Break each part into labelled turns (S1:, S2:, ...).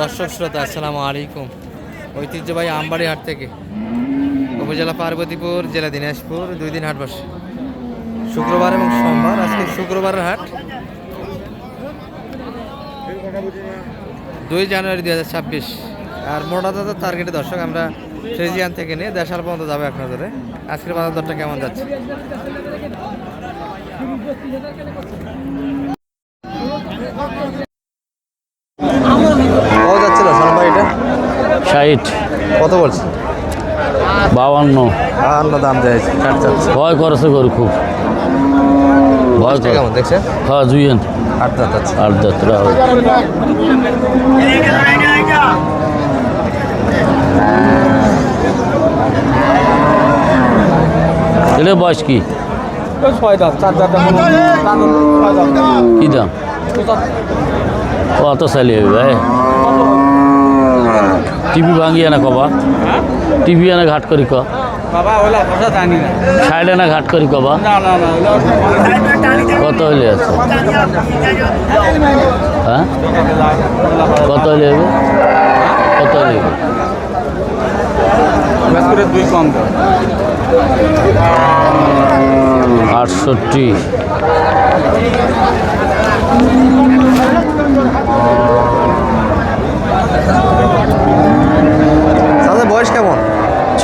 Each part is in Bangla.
S1: দর্শক শ্রোতা, আসসালামু আলাইকুম। ঐতিহ্যবাহী আমবাড়ি হাট থেকে উপজেলা পার্বতীপুর, জেলা দিনাজপুর, দুই দিন হাট বসে। শুক্রবার এবং সোমবার, আজকে শুক্রবারের হাট। দুই জানুয়ারি দুই ছাব্বিশ। আর মোটা দাদার টার্গেটে দর্শক, আমরা ফ্রেজিয়ান থেকে নিয়ে দেশাল পর্যন্ত যাবে এক নজরে। আজকের বাজার দরটা কেমন যাচ্ছে?
S2: ষাট।
S1: কত বলছে
S2: বাউান্ন
S1: আন্ন দাম দেয়
S2: ভয় করেছে গরু খুব। ভয়
S1: কেমন দেখছেন?
S2: হ্যাঁ জুইয়েন
S1: আট দাঁত আছে।
S2: আট যাত্রা এটা বয়স কি?
S3: ছয় দাম চার দাম
S2: কি দাম? কত হবে ভাই। টিভি ভাঙিয়ে না কবা। টিভি এনে ঘাট করি ক। সাইডে না। ঘাট করি কবা। কত হইলে আছে? হ্যাঁ? কত হইলে হবে? কত হইলে হবে?
S3: দুই কম
S2: আটষট্টি
S1: তাদের বয়স কেমন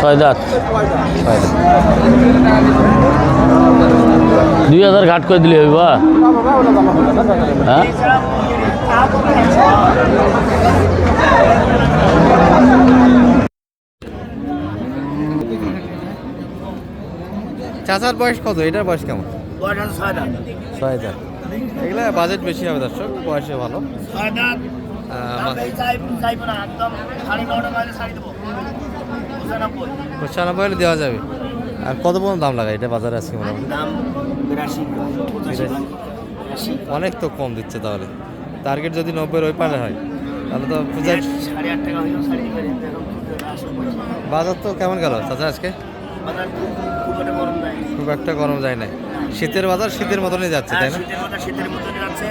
S2: ছয় দাঁত দুই হাজার ঘাট করে দিলে হইব হ্যাঁ?
S1: চাচার বয়স কত? এটার বয়স কেমন?
S4: ছয় দাঁত
S1: ছয় এগুলো বাজেট বেশি হবে দর্শক বয়সে ভালো।
S4: ছয় দাঁত
S1: আহ,
S4: দাম এই চাই- চাইব না একদম সাড়ে নটা বাজে শাড়ি দেবো। পঁচানব্বই
S1: হলে দেওয়া যাবে। আর কত পর্যন্ত দাম লাগায়? এটা বাজারে আজকে মোটামুটি। অনেক তো কম দিচ্ছে তাহলে। টার্গেট যদি নব্বই ওই পারে হয় তাহলে তো পূজার বাজার তো কেমন গেল চাচা আজকে?
S4: খুব একটা গরম
S1: যায় না শীতের বাজার শীতের মতনই যাচ্ছে তাই না?
S4: শীতের মধ্যে যাচ্ছে।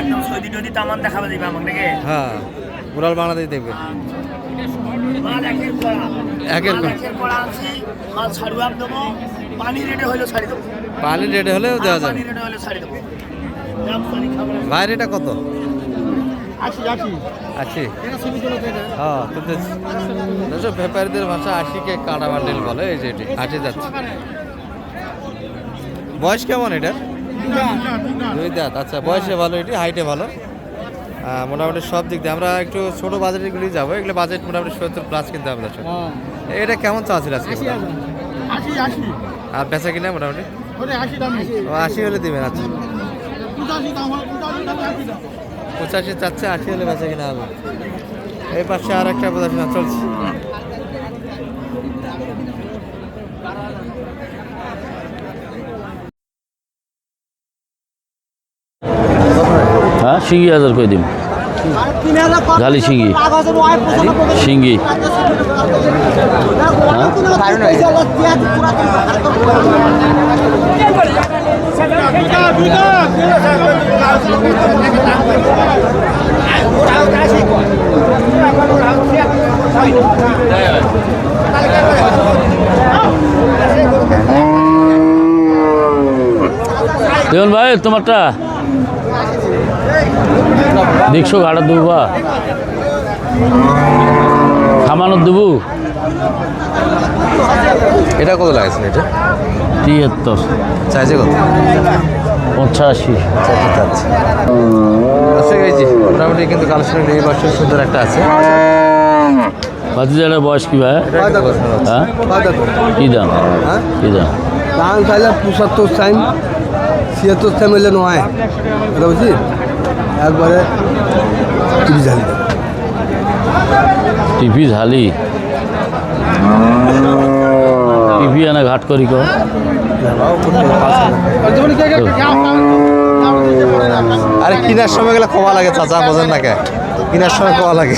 S4: একদম সৈদি টদি তামান দেখাবে দিবে আমাকে
S1: হ্যাঁ উড়াল বাংলাদেশ দেখবে।
S4: মাল একের কড়া। মাল আনছি দেবো পানি রেটে হইলেও ছাড়ি দেবো।
S1: পানি রেটে হলেও দেওয়া যাবে।
S4: পানি রেটে হইলেও ছাড়ি দেবো। দাম পানি
S1: এটা কত?
S3: আশি
S1: হ্যাঁ দেখো। ব্যাপারীদের ভাষা আশিকে কাটা বান্ডেল বলে এই যে এটি। আশি যাচ্ছে বয়স কেমন এটা দুই দাঁত। আচ্ছা বয়সে ভালো এটি হাইটে ভালো? মোটামুটি সব দিক দিয়ে। আমরা একটু ছোট বাজেটগুলি যাব এগুলো বাজেট মোটামুটি সত্তর প্লাস কিনতে হবে দর্শক এটা কেমন চাচ্ছিল আজকে? আর বেচা কিনা মোটামুটি?
S3: আশি
S1: হলে দিবেন আচ্ছা।
S3: পঁচাশি
S1: চাচ্ছে আশি হলে বেচা কিনা হবে। এই পাশে আর একটা প্রদর্শনা চলছে।
S2: শিঙ্গি হাজার করে দিন ঝালি শিঙ্গি শিঙ্গি দেখুন ভাই তোমারটা? দেখছ গাড়া দুবা খামানোর দেবু।
S1: এটা কত লাগেছে এটা?
S2: তিয়াত্তর।
S1: চাইছে কত?
S2: পঁচাশি।
S1: চাচ্ছে আচ্ছা এই যে মোটামুটি কিন্তু কালেকশন এই বছর সুন্দর একটা আছে।
S2: ভাতিজাটার বয়স কি ভাই। হ্যাঁ? কি দাম?
S1: হ্যাঁ?
S2: কি দাম?
S5: দাম চাইলে পঁচাত্তর চাইম ছিয়াত্তর চাইম হইলে নয়। বুঝছি একবারে টিভি ঝালি
S2: টিভি ঝালি? টিভি আনা ঘাট করি কো।
S1: আরে কিনার সময় গেলে কমা লাগে চাচা বোঝেন না কে? কিনার সময় কমা লাগে।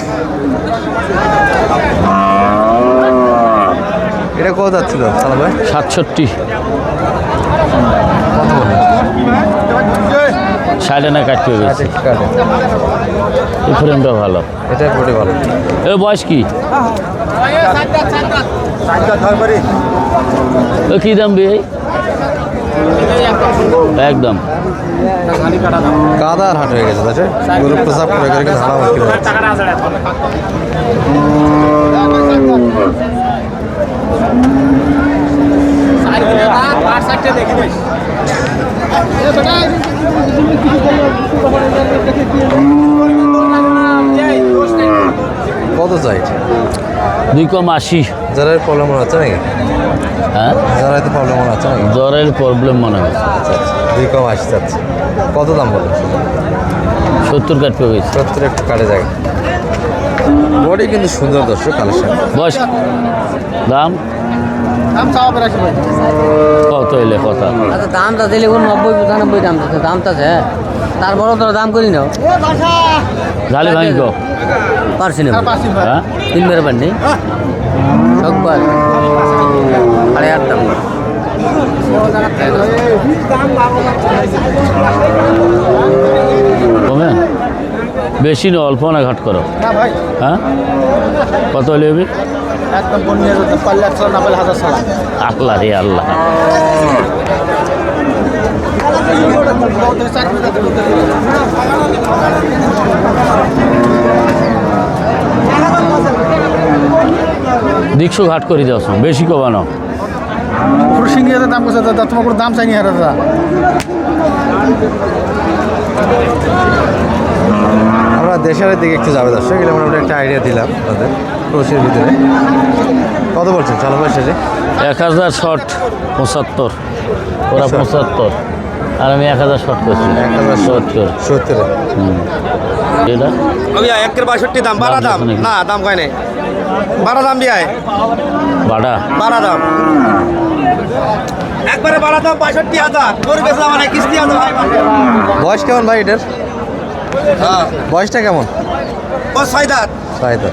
S1: এটা কত যাচ্ছিল
S2: সাতষট্টি। কাটতে
S1: ষাট
S2: গেছে
S1: একটু কাটে।
S2: এই ফ্রেমটা ভালো।
S1: এটা বডি ভালো।
S2: এ বয়স কি? ও কি দাম বে একদম।
S1: কাদার হাট হয়ে গেছে তাই গরু প্রসাব করে করে মুশকিল হয়ে যাচ্ছে। কত চাই?
S2: দুই কম আশি।
S1: যারা প্রবলেম মনে হচ্ছে নাকি?
S2: হ্যাঁ?
S1: যারা এতে প্রবলেম মনে হচ্ছে নাকি?
S2: জ্বরের প্রবলেম মনে হয়
S1: আচ্ছা আচ্ছা। দুই কম আসি যাচ্ছে কত দাম বলো
S2: সত্তর গেছে।
S1: সত্তর একটু কাটে যায় বডি কিন্তু সুন্দর দর্শক কালেকশন।
S2: বয়স? দাম? কত এলে কথা?
S6: আচ্ছা দামটা দিলে কোন নব্বই পঁচানব্বই দাম আছে দামটা আছে তারপরও তোরা দাম করি নাও।
S2: ঝালি ভাঙি কো
S6: পারছি না।
S2: হ্যাঁ
S6: তিন বের পারনি সববার সাড়ে আট দাম।
S2: কমে? বেশি না অল্প না ঘাট করো। হ্যাঁ? কত হলে
S3: একদম পনেরো হাজার পারলে একশো হাজার সালা
S2: আল্লাহ রে আল্লাহ। দীক্ষু ঘাট করে যাও বেশি কমানো
S3: সিঙ্গি হাজার দাম করছে দাদা তোমার কোনো দাম চাইনি হাজার দাদা
S1: আমরা দেশের দিকে একটু যাবে দর্শক এগুলো মোটামুটি একটা আইডিয়া দিলাম তাদের। ক্রোশের ভিতরে। কত বলছেন চালু বয়স শেষে?
S2: এক হাজার শট পঁচাত্তর। ওরা পঁচাত্তর। আর আমি এক হাজার শট করছি।
S1: এক হাজার
S2: সত্তর।
S1: সত্তরে।
S2: হুম। এটা
S7: একের বাষট্টি দাম। বাড়া দাম। না দাম কয় নাই। বাড়া দাম
S2: বাড়া?
S7: বাড়া দাম। একবারে বাড়া দাম বাষট্টি হাজার। তোর বেশি মানে কিস্তি
S1: বয়স কেমন ভাই এটার?
S7: হ্যাঁ।
S1: বয়সটা কেমন?
S7: ও ছয় দাঁত।
S1: তাই তো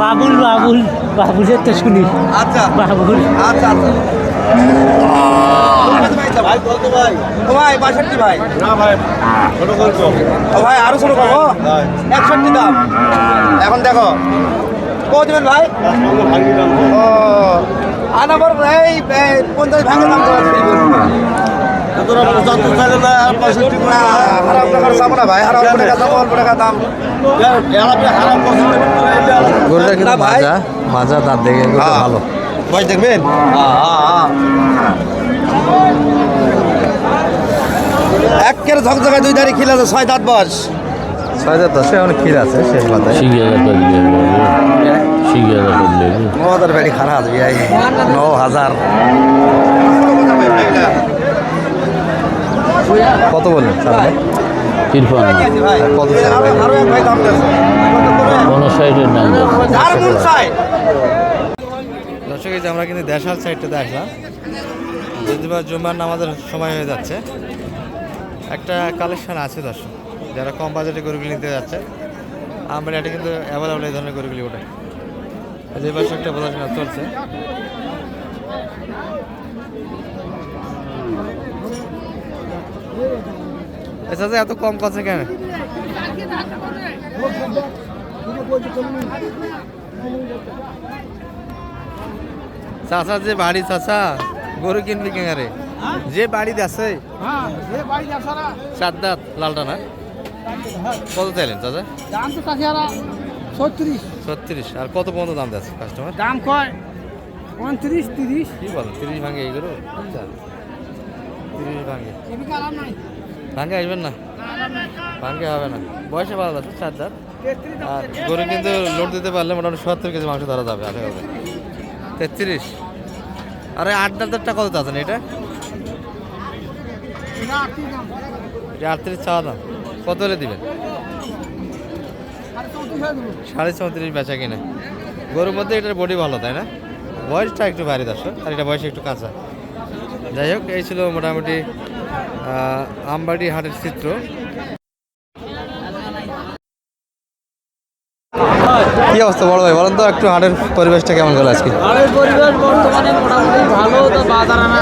S6: বাবুল বাবুল বাবুলের তো শুনি।
S7: আচ্ছা।
S6: বাবুল।
S7: আচ্ছা আচ্ছা। ভাই বলতো ভাই। ও ভাই বাষট্টি ভাই। না ভাই ও ভাই আরও ছোট কম একষট্টি দাম। এখন দেখো। কত দিবেন ভাই? ও আনাবার এই পঞ্চাশ ভাঙের দাম
S1: গরুটা কিন্তু। মাজা মাজা দাঁত দেখে
S7: হ্যাঁ।
S1: ভালো।
S7: বয়স দেখবেন? একের ঝকঝকে দুই ধারে খিলে আছে ছয় দাঁত বয়স।
S1: ছয় হাজার দশে অনেক ক্ষীর আছে শেষ মাথায়।
S7: ন হাজার ব্যাটি খারাপ ন হাজার
S1: কত বললেন
S2: তিরপান্ন
S1: কত দর্শক এই যে আমরা কিন্তু দেশাল সাইডটাতে আসলাম যদি বা জুম্মার নামাজের সময় হয়ে যাচ্ছে। একটা কালেকশন আছে দর্শক যারা কম বাজেটে গরুগুলি নিতে যাচ্ছে। আমরা এটা কিন্তু অ্যাভেলেবল এই ধরনের গরুগুলি ওঠে যে পাশে একটা বোঝাশোনা চলছে। আচ্ছা এত কম কথা কেন? চাচা যে বাড়ি চাচা গরু কিনবি কেঙ্গারে যে বাড়িতে আছে? সাত দাঁত লালটা না? কত চাইলেন চাচা?
S3: দাম তো ছত্রিশ।
S1: ছত্রিশ আর কত পর্যন্ত দাম যাচ্ছে কাস্টমার
S3: দাম কয়? পঁয়ত্রিশ তিরিশ।
S1: কি বলেন তিরিশ ভাঙে এই আচ্ছা তিরিশ ভাঙে। ভাঙে আসবেন না? ভাঙে হবে না। বয়সে ভালো আছে চার দাঁত। আর গরু কিন্তু লোড দিতে পারলে মোটামুটি সত্তর কেজি মাংস ধরা যাবে, আশা করি। তেত্রিশ। আরে আট দাঁতেরটা কত চাচ্ছেন এটা? এটা আটত্রিশ চাওয়া দাম। কত হলে দিবেন? সাড়ে চৌত্রিশ বেচা কিনে। গরুর মধ্যে এটার বডি ভালো, তাই না? বয়সটা একটু ভারী দর্শক, আর এটা বয়স একটু কাঁচা। যাই হোক, এই ছিল মোটামুটি আমবাড়ি হাটের চিত্র। কি অবস্থা বড় ভাই? বলেন তো একটু হাটের পরিবেশটা কেমন গেল আজকে?
S6: আরের পরিবেশ বর্তমানে মোটামুটি ভালো তো বাজার আনা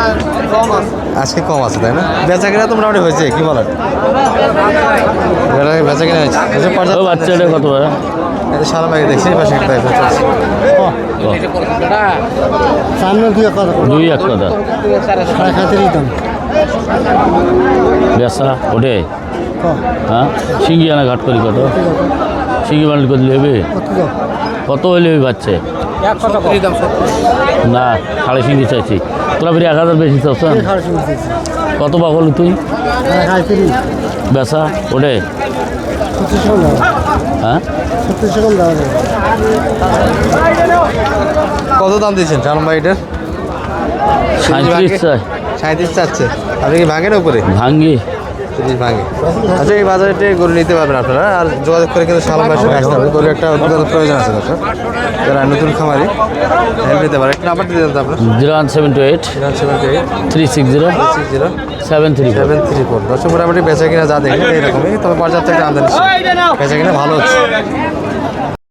S6: কম আছে।
S1: আজকে কম আছে তাই না? বেচা কিনা তো মোটামুটি হয়েছে কি বলেন? বেচা- কিনা হয়েছে। পর্যাপ্ত
S2: বাচ্চাটা কত বড়?
S1: সারা বাইরে দেখছি পাশে একটা বাইরে চলছে।
S2: দুই এক কথা। বেসা ওঠে। হ্যাঁ? সিঙ্গি আনা ঘাট করি কত? সিঙ্গি বান্ডেল কত নেবে কত হইলে বাচ্চা? না সাড়ে সিঙ্গি চাইছি। তোরা ফিরে এক হাজার বেশি চাচ্ছ কত বা বলো তুই? বেসা ওঠে। হ্যাঁ?
S1: কত দাম দিয়েছেন? চালন ভাই এটার
S2: সাঁত্রিশ চাই।
S1: সাঁত্রিশ চাচ্ছে। আপনি কি ভাঙেন উপরে?
S2: ভাঙ্গি
S1: তিরিশ ভাঙে। আচ্ছা এই বাজারে গরু নিতে পারবেন আপনারা। আর যোগাযোগ করে কিন্তু সালাম ভাইয়ের সঙ্গে আসতে হবে। গরু একটা উদ্যোগের প্রয়োজন আছে দর্শক। যারা নতুন খামারি হেল্প নিতে পারে একটু নাম্বারটি দিতে আপনার।
S2: Zero one seven two eight
S1: zero seven eight
S2: three six zero
S1: six zero
S2: seven three
S1: seven three four. দর্শক মোটামুটি বেচা কিনা যা দেখেন এইরকমই। তবে পর্যাপ্ত একটা আমদানি বেচা কিনা ভালো হচ্ছে।